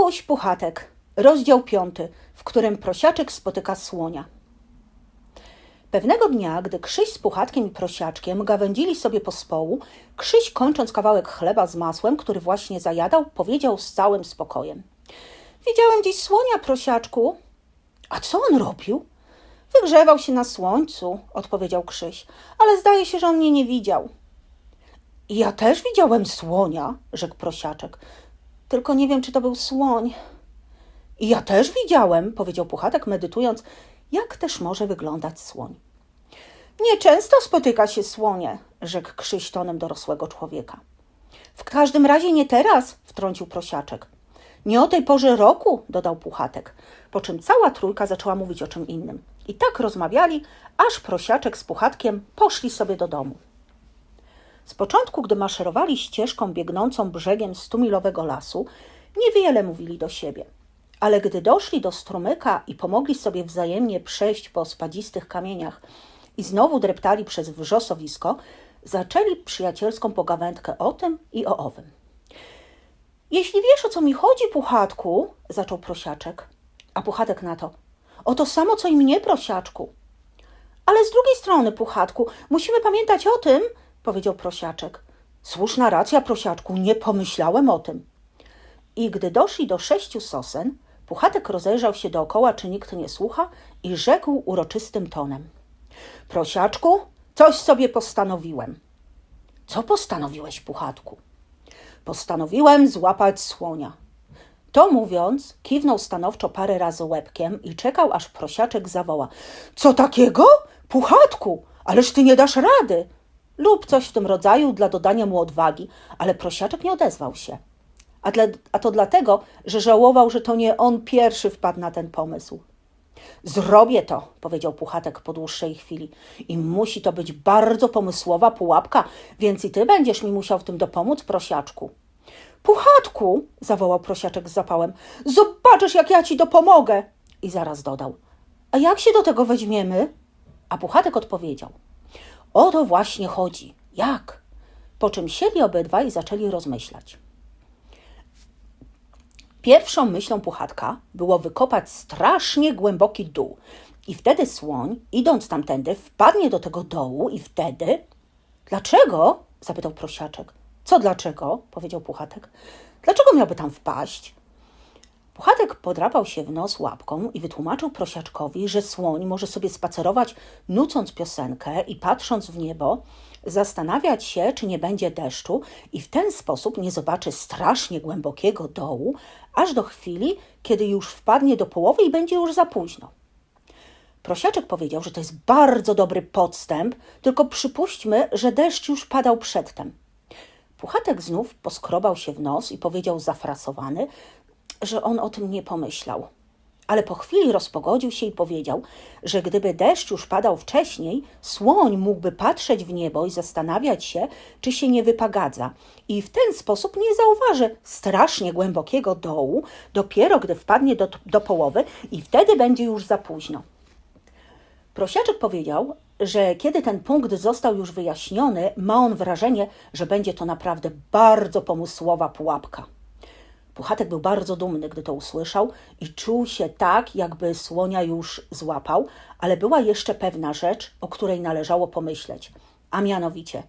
Kubuś Puchatek, rozdział piąty, w którym prosiaczek spotyka słonia. Pewnego dnia, gdy Krzyś z Puchatkiem i Prosiaczkiem gawędzili sobie po społu, Krzyś, kończąc kawałek chleba z masłem, który właśnie zajadał, powiedział z całym spokojem. Widziałem dziś słonia, Prosiaczku. A co on robił? Wygrzewał się na słońcu, odpowiedział Krzyś, ale zdaje się, że on mnie nie widział. Ja też widziałem słonia, rzekł Prosiaczek, tylko nie wiem, czy to był słoń. I ja też widziałem, powiedział Puchatek, medytując, jak też może wyglądać słoń. Nieczęsto spotyka się słonie, rzekł Krzyś tonem dorosłego człowieka. W każdym razie nie teraz, wtrącił Prosiaczek. Nie o tej porze roku, dodał Puchatek, po czym cała trójka zaczęła mówić o czym innym. I tak rozmawiali, aż Prosiaczek z Puchatkiem poszli sobie do domu. Z początku, gdy maszerowali ścieżką biegnącą brzegiem stumilowego lasu, niewiele mówili do siebie. Ale gdy doszli do strumyka i pomogli sobie wzajemnie przejść po spadzistych kamieniach i znowu dreptali przez wrzosowisko, zaczęli przyjacielską pogawędkę o tym i o owym. Jeśli wiesz, o co mi chodzi, Puchatku, zaczął prosiaczek, a Puchatek na to. O to samo, co i mnie, prosiaczku. Ale z drugiej strony, Puchatku, musimy pamiętać o tym, powiedział prosiaczek. Słuszna racja, prosiaczku, nie pomyślałem o tym. I gdy doszli do sześciu sosen, Puchatek rozejrzał się dookoła, czy nikt nie słucha, i rzekł uroczystym tonem. Prosiaczku, coś sobie postanowiłem. Co postanowiłeś, Puchatku? Postanowiłem złapać słonia. To mówiąc, kiwnął stanowczo parę razy łebkiem i czekał, aż prosiaczek zawoła. Co takiego? Puchatku, ależ ty nie dasz rady. Lub coś w tym rodzaju dla dodania mu odwagi, ale prosiaczek nie odezwał się. A, dla, a to dlatego, że żałował, że to nie on pierwszy wpadł na ten pomysł. Zrobię to, powiedział Puchatek po dłuższej chwili. I musi to być bardzo pomysłowa pułapka, więc i ty będziesz mi musiał w tym dopomóc, prosiaczku. Puchatku, zawołał prosiaczek z zapałem, zobaczysz, jak ja ci dopomogę. I zaraz dodał, a jak się do tego weźmiemy? A Puchatek odpowiedział, o to właśnie chodzi. Jak? Po czym siedli obydwaj i zaczęli rozmyślać. Pierwszą myślą Puchatka było wykopać strasznie głęboki dół. I wtedy słoń, idąc tamtędy, wpadnie do tego dołu i wtedy... Dlaczego? zapytał prosiaczek. Co dlaczego? powiedział Puchatek. Dlaczego miałby tam wpaść? Puchatek podrapał się w nos łapką i wytłumaczył prosiaczkowi, że słoń może sobie spacerować, nucąc piosenkę i patrząc w niebo, zastanawiać się, czy nie będzie deszczu i w ten sposób nie zobaczy strasznie głębokiego dołu, aż do chwili, kiedy już wpadnie do połowy i będzie już za późno. Prosiaczek powiedział, że to jest bardzo dobry podstęp, tylko przypuśćmy, że deszcz już padał przedtem. Puchatek znów poskrobał się w nos i powiedział zafrasowany, że on o tym nie pomyślał. Ale po chwili rozpogodził się i powiedział, że gdyby deszcz już padał wcześniej, słoń mógłby patrzeć w niebo i zastanawiać się, czy się nie wypagadza, i w ten sposób nie zauważy strasznie głębokiego dołu, dopiero gdy wpadnie do, do połowy, i wtedy będzie już za późno. Prosiaczek powiedział, że kiedy ten punkt został już wyjaśniony, ma on wrażenie, że będzie to naprawdę bardzo pomysłowa pułapka. Puchatek był bardzo dumny, gdy to usłyszał i czuł się tak, jakby słonia już złapał, ale była jeszcze pewna rzecz, o której należało pomyśleć, a mianowicie,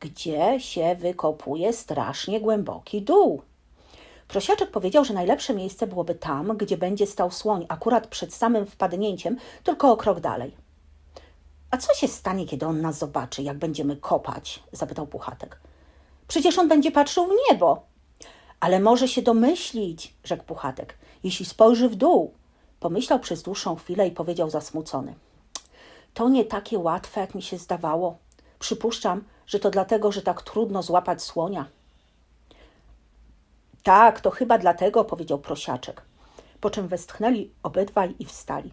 gdzie się wykopuje strasznie głęboki dół. Prosiaczek powiedział, że najlepsze miejsce byłoby tam, gdzie będzie stał słoń, akurat przed samym wpadnięciem, tylko o krok dalej. A co się stanie, kiedy on nas zobaczy, jak będziemy kopać? zapytał Puchatek. Przecież on będzie patrzył w niebo. Ale może się domyślić, rzekł Puchatek, jeśli spojrzy w dół. Pomyślał przez dłuższą chwilę i powiedział zasmucony. To nie takie łatwe, jak mi się zdawało. Przypuszczam, że to dlatego, że tak trudno złapać słonia. Tak, to chyba dlatego, powiedział prosiaczek, po czym westchnęli obydwaj i wstali.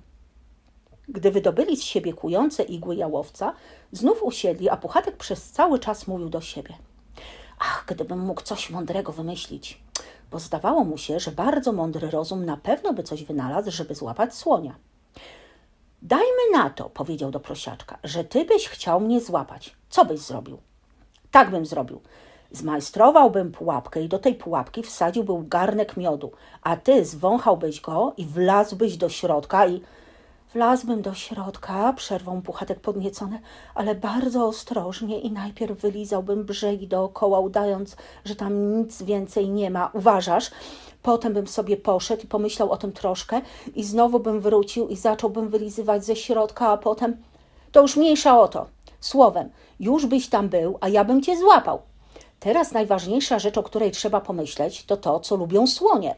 Gdy wydobyli z siebie kujące igły jałowca, znów usiedli, a Puchatek przez cały czas mówił do siebie. Ach, gdybym mógł coś mądrego wymyślić, bo zdawało mu się, że bardzo mądry rozum na pewno by coś wynalazł, żeby złapać słonia. Dajmy na to, powiedział do prosiaczka, że ty byś chciał mnie złapać. Co byś zrobił? Tak bym zrobił. Zmajstrowałbym pułapkę i do tej pułapki wsadziłbym garnek miodu, a ty zwąchałbyś go i wlazłbyś do środka i... Wlazłbym do środka, przerwał Puchatek podniecony, ale bardzo ostrożnie i najpierw wylizałbym brzegi dookoła, udając, że tam nic więcej nie ma. Uważasz? Potem bym sobie poszedł i pomyślał o tym troszkę i znowu bym wrócił i zacząłbym wylizywać ze środka, a potem... To już mniejsza o to. Słowem, już byś tam był, a ja bym cię złapał. Teraz najważniejsza rzecz, o której trzeba pomyśleć, to to, co lubią słonie.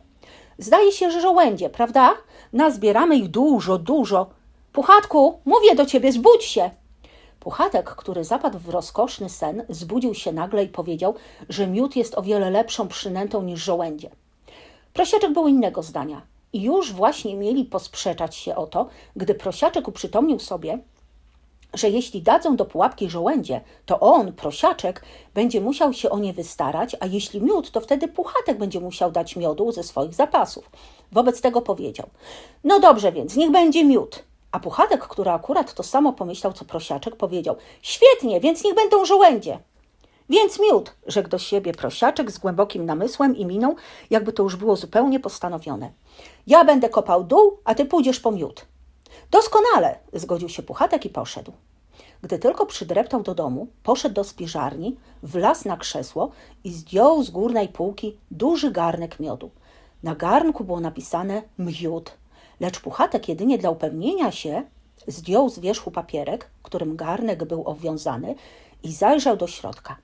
Zdaje się, że żołędzie, prawda? Nazbieramy ich dużo, dużo. Puchatku, mówię do ciebie, zbudź się. Puchatek, który zapadł w rozkoszny sen, zbudził się nagle i powiedział, że miód jest o wiele lepszą przynętą niż żołędzie. Prosiaczek był innego zdania i już właśnie mieli posprzeczać się o to, gdy prosiaczek uprzytomnił sobie, że jeśli dadzą do pułapki żołędzie, to on, prosiaczek, będzie musiał się o nie wystarać, a jeśli miód, to wtedy puchatek będzie musiał dać miodu ze swoich zapasów. Wobec tego powiedział: No dobrze, więc niech będzie miód. A puchatek, który akurat to samo pomyślał co prosiaczek, powiedział: Świetnie, więc niech będą żołędzie. Więc miód, rzekł do siebie prosiaczek z głębokim namysłem i miną, jakby to już było zupełnie postanowione. Ja będę kopał dół, a ty pójdziesz po miód. Doskonale, zgodził się Puchatek i poszedł. Gdy tylko przydreptał do domu, poszedł do spiżarni, wlazł na krzesło i zdjął z górnej półki duży garnek miodu. Na garnku było napisane miód, lecz Puchatek jedynie dla upewnienia się zdjął z wierzchu papierek, którym garnek był obwiązany i zajrzał do środka.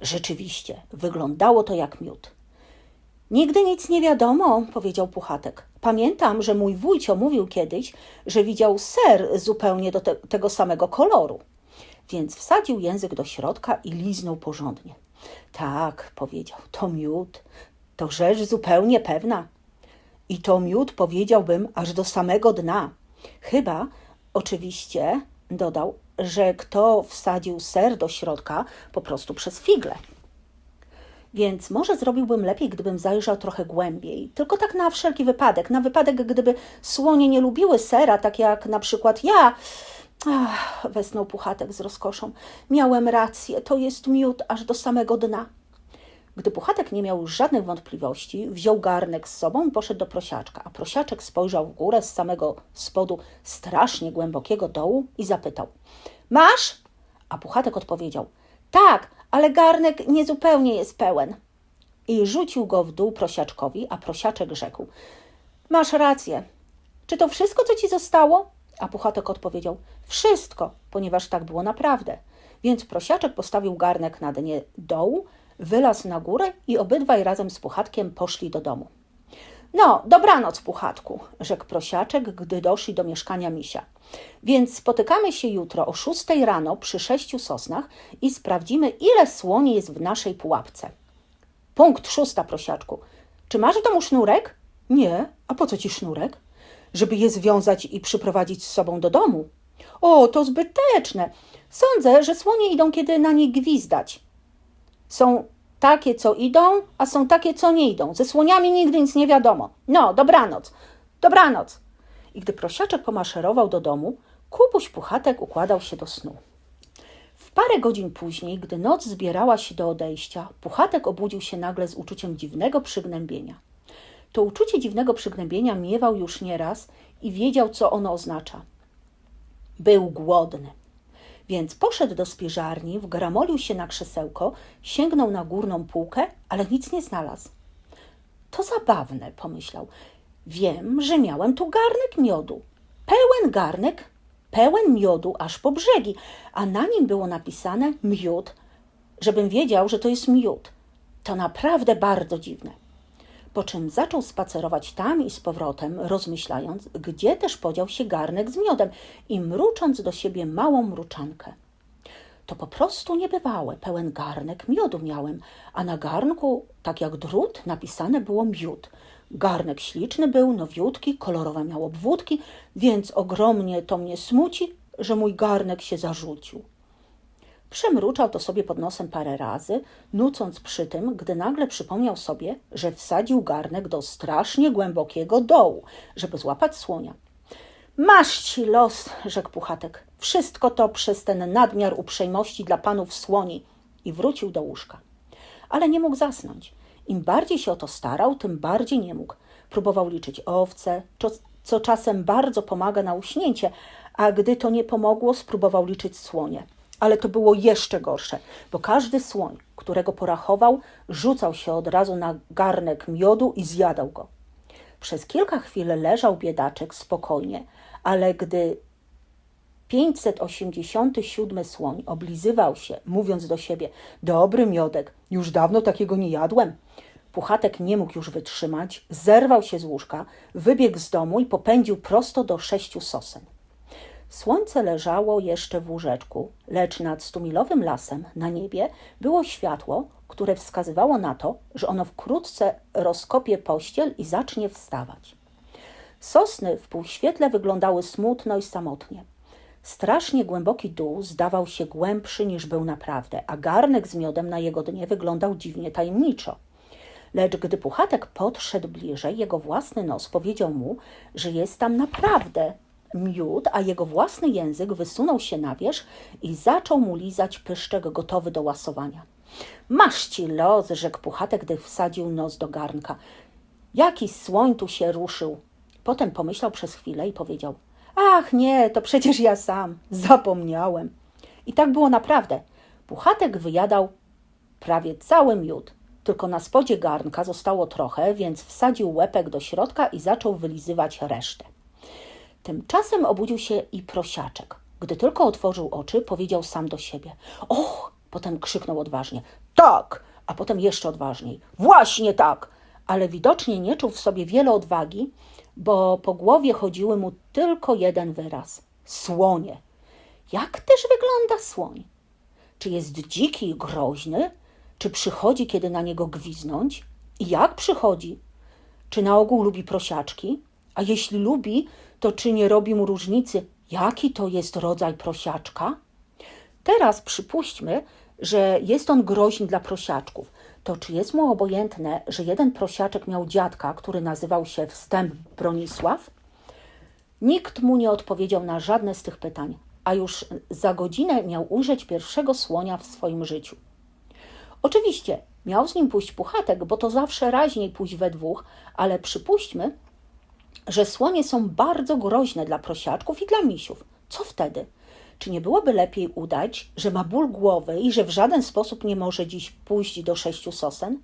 Rzeczywiście, wyglądało to jak miód. Nigdy nic nie wiadomo, powiedział Puchatek. Pamiętam, że mój wujcio mówił kiedyś, że widział ser zupełnie do te tego samego koloru. Więc wsadził język do środka i liznął porządnie. Tak, powiedział, to miód, to rzecz zupełnie pewna. I to miód, powiedziałbym, aż do samego dna. Chyba, oczywiście, dodał, że kto wsadził ser do środka po prostu przez figle. Więc może zrobiłbym lepiej, gdybym zajrzał trochę głębiej. Tylko tak na wszelki wypadek. Na wypadek, gdyby słonie nie lubiły sera, tak jak na przykład ja. Ach, wesnął Puchatek z rozkoszą. Miałem rację, to jest miód aż do samego dna. Gdy Puchatek nie miał już żadnych wątpliwości, wziął garnek z sobą i poszedł do prosiaczka, a prosiaczek spojrzał w górę z samego spodu strasznie głębokiego dołu i zapytał: Masz? A Puchatek odpowiedział: Tak, ale garnek niezupełnie jest pełen. I rzucił go w dół prosiaczkowi, a prosiaczek rzekł: Masz rację. Czy to wszystko, co ci zostało? A Puchatek odpowiedział: Wszystko, ponieważ tak było naprawdę. Więc prosiaczek postawił garnek na dnie dołu, wylazł na górę i obydwaj razem z Puchatkiem poszli do domu. No, dobranoc, Puchatku, rzekł prosiaczek, gdy doszli do mieszkania misia. Więc spotykamy się jutro o szóstej rano przy sześciu sosnach i sprawdzimy, ile słoni jest w naszej pułapce. Punkt szósta, prosiaczku. Czy masz w domu sznurek? Nie. A po co ci sznurek? Żeby je związać i przyprowadzić z sobą do domu. O, to zbyteczne. Sądzę, że słonie idą, kiedy na nie gwizdać. Są takie, co idą, a są takie, co nie idą. Ze słoniami nigdy nic nie wiadomo. No, dobranoc. Dobranoc. I gdy prosiaczek pomaszerował do domu, Kubuś Puchatek układał się do snu. W parę godzin później, gdy noc zbierała się do odejścia, Puchatek obudził się nagle z uczuciem dziwnego przygnębienia. To uczucie dziwnego przygnębienia miewał już nieraz i wiedział, co ono oznacza. Był głodny. Więc poszedł do spiżarni, wgramolił się na krzesełko, sięgnął na górną półkę, ale nic nie znalazł. To zabawne, pomyślał. Wiem, że miałem tu garnek miodu. Pełen garnek, pełen miodu aż po brzegi, a na nim było napisane miód, żebym wiedział, że to jest miód. To naprawdę bardzo dziwne. Po czym zaczął spacerować tam i z powrotem, rozmyślając, gdzie też podział się garnek z miodem i mrucząc do siebie małą mruczankę. To po prostu niebywałe, pełen garnek miodu miałem, a na garnku, tak jak drut, napisane było miód. Garnek śliczny był, nowiutki, kolorowe miał obwódki, więc ogromnie to mnie smuci, że mój garnek się zarzucił. Przemruczał to sobie pod nosem parę razy, nucąc przy tym, gdy nagle przypomniał sobie, że wsadził garnek do strasznie głębokiego dołu, żeby złapać słonia. Masz ci los, rzekł Puchatek. Wszystko to przez ten nadmiar uprzejmości dla panów słoni i wrócił do łóżka. ale nie mógł zasnąć. Im bardziej się o to starał, tym bardziej nie mógł. Próbował liczyć owce, co, co czasem bardzo pomaga na uśnięcie, a gdy to nie pomogło, spróbował liczyć słonie. Ale to było jeszcze gorsze, bo każdy słoń, którego porachował, rzucał się od razu na garnek miodu i zjadał go. Przez kilka chwil leżał biedaczek spokojnie, ale gdy 587 słoń oblizywał się, mówiąc do siebie: Dobry miodek, już dawno takiego nie jadłem. Puchatek nie mógł już wytrzymać, zerwał się z łóżka, wybiegł z domu i popędził prosto do sześciu sosen. Słońce leżało jeszcze w łóżeczku, lecz nad stumilowym lasem na niebie było światło, które wskazywało na to, że ono wkrótce rozkopie pościel i zacznie wstawać. Sosny w półświetle wyglądały smutno i samotnie. Strasznie głęboki dół zdawał się głębszy niż był naprawdę, a garnek z miodem na jego dnie wyglądał dziwnie tajemniczo. Lecz gdy Puchatek podszedł bliżej, jego własny nos powiedział mu, że jest tam naprawdę miód, a jego własny język wysunął się na wierzch i zaczął mu lizać pyszczek gotowy do łasowania. Masz ci los, rzekł Puchatek, gdy wsadził nos do garnka. Jaki słoń tu się ruszył. Potem pomyślał przez chwilę i powiedział: Ach, nie, to przecież ja sam. Zapomniałem. I tak było naprawdę. Puchatek wyjadał prawie cały miód. Tylko na spodzie garnka zostało trochę, więc wsadził łepek do środka i zaczął wylizywać resztę. Tymczasem obudził się i prosiaczek. Gdy tylko otworzył oczy, powiedział sam do siebie: Och! Potem krzyknął odważnie: Tak! A potem jeszcze odważniej: Właśnie tak! Ale widocznie nie czuł w sobie wiele odwagi, bo po głowie chodziły mu tylko jeden wyraz: słonie. Jak też wygląda słoń? Czy jest dziki i groźny? Czy przychodzi, kiedy na niego gwiznąć? I jak przychodzi? Czy na ogół lubi prosiaczki? A jeśli lubi, to czy nie robi mu różnicy, jaki to jest rodzaj prosiaczka? Teraz przypuśćmy, że jest on groźny dla prosiaczków. To czy jest mu obojętne, że jeden prosiaczek miał dziadka, który nazywał się Wstęp Bronisław? Nikt mu nie odpowiedział na żadne z tych pytań, a już za godzinę miał ujrzeć pierwszego słonia w swoim życiu. Oczywiście miał z nim pójść puchatek, bo to zawsze raźniej pójść we dwóch, ale przypuśćmy, że słonie są bardzo groźne dla prosiaczków i dla misiów. Co wtedy? Czy nie byłoby lepiej udać, że ma ból głowy i że w żaden sposób nie może dziś pójść do sześciu sosen?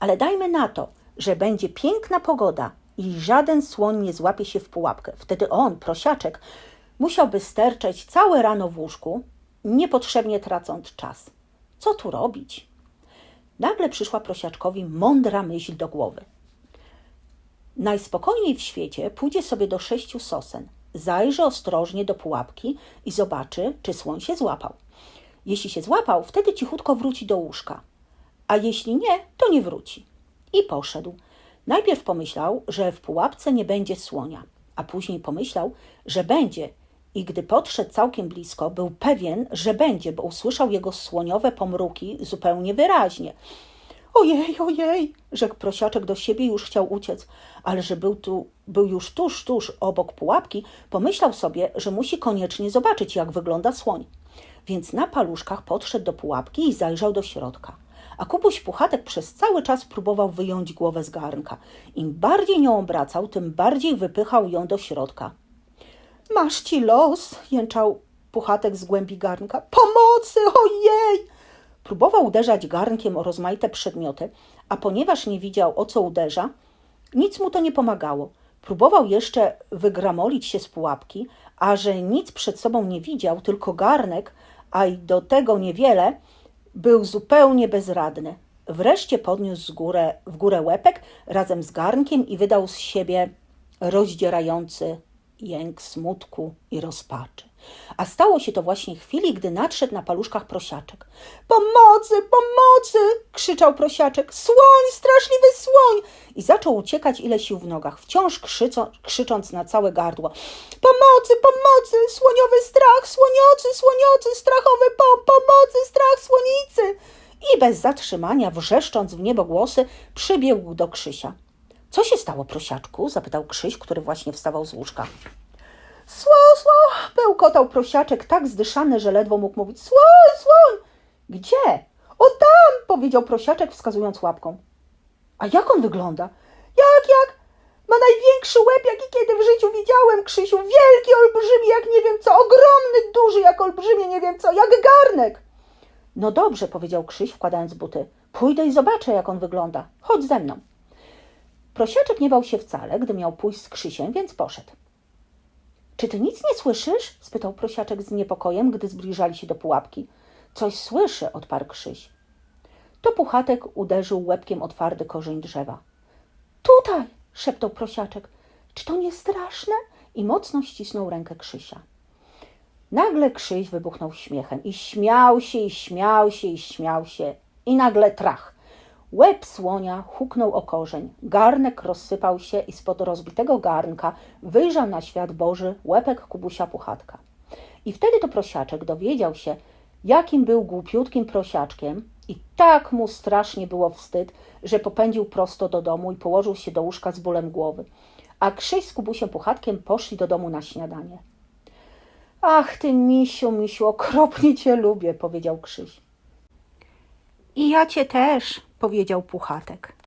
Ale dajmy na to, że będzie piękna pogoda i żaden słoń nie złapie się w pułapkę. Wtedy on, prosiaczek, musiałby sterczeć całe rano w łóżku, niepotrzebnie tracąc czas. Co tu robić? Nagle przyszła prosiaczkowi mądra myśl do głowy. Najspokojniej w świecie pójdzie sobie do sześciu sosen, zajrzy ostrożnie do pułapki i zobaczy, czy słoń się złapał. Jeśli się złapał, wtedy cichutko wróci do łóżka, a jeśli nie, to nie wróci. I poszedł. Najpierw pomyślał, że w pułapce nie będzie słonia, a później pomyślał, że będzie i gdy podszedł całkiem blisko, był pewien, że będzie, bo usłyszał jego słoniowe pomruki zupełnie wyraźnie. Ojej, ojej, rzekł prosiaczek do siebie i już chciał uciec, ale że był, tu, był już tuż, tuż obok pułapki, pomyślał sobie, że musi koniecznie zobaczyć, jak wygląda słoń. Więc na paluszkach podszedł do pułapki i zajrzał do środka. A Kubuś Puchatek przez cały czas próbował wyjąć głowę z garnka. Im bardziej nią obracał, tym bardziej wypychał ją do środka. Masz ci los, jęczał Puchatek z głębi garnka. Pomocy, ojej! Próbował uderzać garnkiem o rozmaite przedmioty, a ponieważ nie widział, o co uderza, nic mu to nie pomagało. Próbował jeszcze wygramolić się z pułapki, a że nic przed sobą nie widział, tylko garnek, a i do tego niewiele, był zupełnie bezradny. Wreszcie podniósł górę, w górę łepek razem z garnkiem i wydał z siebie rozdzierający jęk smutku i rozpaczy. A stało się to właśnie w chwili, gdy nadszedł na paluszkach prosiaczek. Pomocy, pomocy! krzyczał prosiaczek. Słoń, straszliwy słoń! I zaczął uciekać ile sił w nogach, wciąż krzyco, krzycząc na całe gardło. Pomocy, pomocy! Słoniowy strach, słoniocy, słoniocy, strachowy pom, pomocy, strach słonicy! I bez zatrzymania, wrzeszcząc w niebo głosy, przybiegł do Krzysia. Co się stało, prosiaczku? zapytał Krzyś, który właśnie wstawał z łóżka. Sło, sło, bełkotał prosiaczek tak zdyszany, że ledwo mógł mówić. Słoń, słoń! Gdzie? O tam, powiedział prosiaczek wskazując łapką. A jak on wygląda? Jak, jak? Ma największy łeb, jaki kiedy w życiu widziałem, Krzysiu. Wielki, olbrzymi, jak nie wiem co. Ogromny, duży, jak olbrzymie, nie wiem co. Jak garnek. No dobrze, powiedział Krzyś, wkładając buty. Pójdę i zobaczę, jak on wygląda. Chodź ze mną. Prosiaczek nie bał się wcale, gdy miał pójść z Krzysiem, więc poszedł. Czy ty nic nie słyszysz? spytał prosiaczek z niepokojem, gdy zbliżali się do pułapki. Coś słyszę, odparł Krzyś. To puchatek uderzył łebkiem o twardy korzeń drzewa. Tutaj! szeptał prosiaczek. Czy to nie straszne? I mocno ścisnął rękę Krzysia. Nagle Krzyś wybuchnął śmiechem i śmiał się, i śmiał się, i śmiał się. I nagle trach. Łeb słonia huknął o korzeń, garnek rozsypał się i spod rozbitego garnka wyjrzał na świat Boży łepek Kubusia Puchatka. I wtedy to prosiaczek dowiedział się, jakim był głupiutkim prosiaczkiem i tak mu strasznie było wstyd, że popędził prosto do domu i położył się do łóżka z bólem głowy. A Krzyś z Kubusiem Puchatkiem poszli do domu na śniadanie. Ach, ty misiu, misiu, okropnie cię lubię, powiedział Krzyś. I ja cię też, powiedział Puchatek.